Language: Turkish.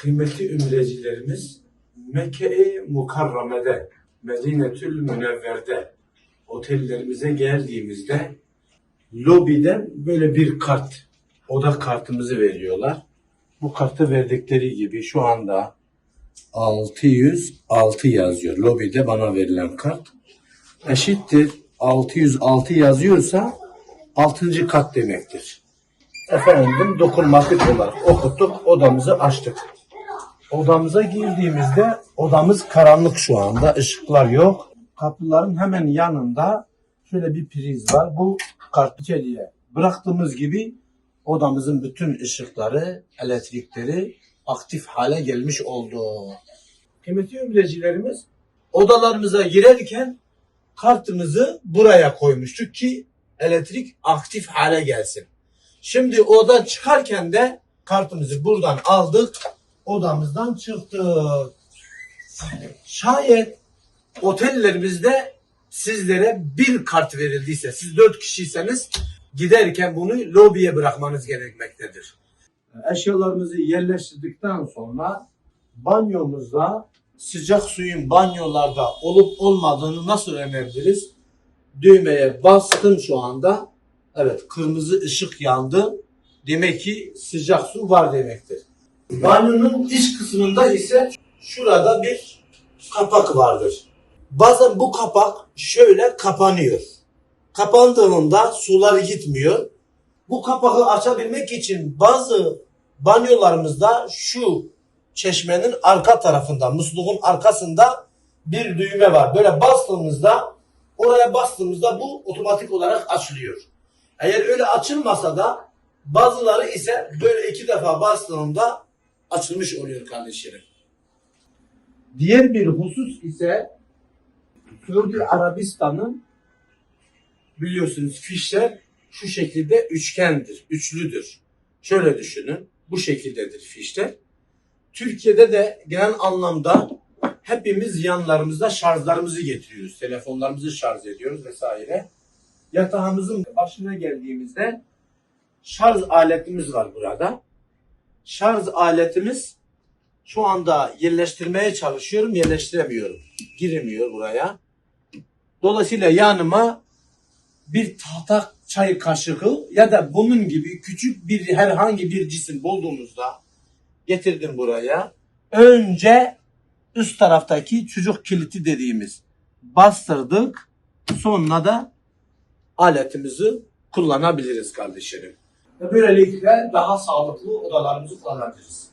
Kıymetli ümrecilerimiz Mekke-i Mukarrame'de, Medinetül Münevver'de otellerimize geldiğimizde lobiden böyle bir kart, oda kartımızı veriyorlar. Bu kartı verdikleri gibi şu anda 606 yazıyor. Lobide bana verilen kart eşittir 606 yazıyorsa 6. kat demektir. Efendim dokunmatik olarak okuttuk, odamızı açtık. Odamıza girdiğimizde odamız karanlık şu anda, ışıklar yok. Kapıların hemen yanında şöyle bir priz var. Bu kartı içeriye bıraktığımız gibi odamızın bütün ışıkları, elektrikleri aktif hale gelmiş oldu. Kıymetli ümrecilerimiz odalarımıza girerken kartımızı buraya koymuştuk ki elektrik aktif hale gelsin. Şimdi odan çıkarken de kartımızı buradan aldık, odamızdan çıktık. Şayet otellerimizde sizlere bir kart verildiyse, siz dört kişiyseniz giderken bunu lobiye bırakmanız gerekmektedir. Eşyalarımızı yerleştirdikten sonra banyomuzda sıcak suyun banyolarda olup olmadığını nasıl öğrenebiliriz? Düğmeye bastım şu anda. Evet kırmızı ışık yandı. Demek ki sıcak su var demektir. Banyonun iç kısmında ise şurada bir kapak vardır. Bazen bu kapak şöyle kapanıyor. Kapandığında sular gitmiyor. Bu kapağı açabilmek için bazı banyolarımızda şu çeşmenin arka tarafında, musluğun arkasında bir düğme var. Böyle bastığımızda, oraya bastığımızda bu otomatik olarak açılıyor. Eğer öyle açılmasa da bazıları ise böyle iki defa bastığında açılmış oluyor kardeşlerim. Diğer bir husus ise Suudi Arabistan'ın biliyorsunuz fişler şu şekilde üçgendir, üçlüdür. Şöyle düşünün, bu şekildedir fişler. Türkiye'de de genel anlamda hepimiz yanlarımızda şarjlarımızı getiriyoruz. Telefonlarımızı şarj ediyoruz vesaire. Yatağımızın başına geldiğimizde şarj aletimiz var burada. Şarj aletimiz şu anda yerleştirmeye çalışıyorum, yerleştiremiyorum. Giremiyor buraya. Dolayısıyla yanıma bir tahta çay kaşığı ya da bunun gibi küçük bir herhangi bir cisim bulduğumuzda getirdim buraya. Önce üst taraftaki çocuk kiliti dediğimiz bastırdık. Sonra da aletimizi kullanabiliriz kardeşlerim. Ve böylelikle daha sağlıklı odalarımızı kullanabiliriz.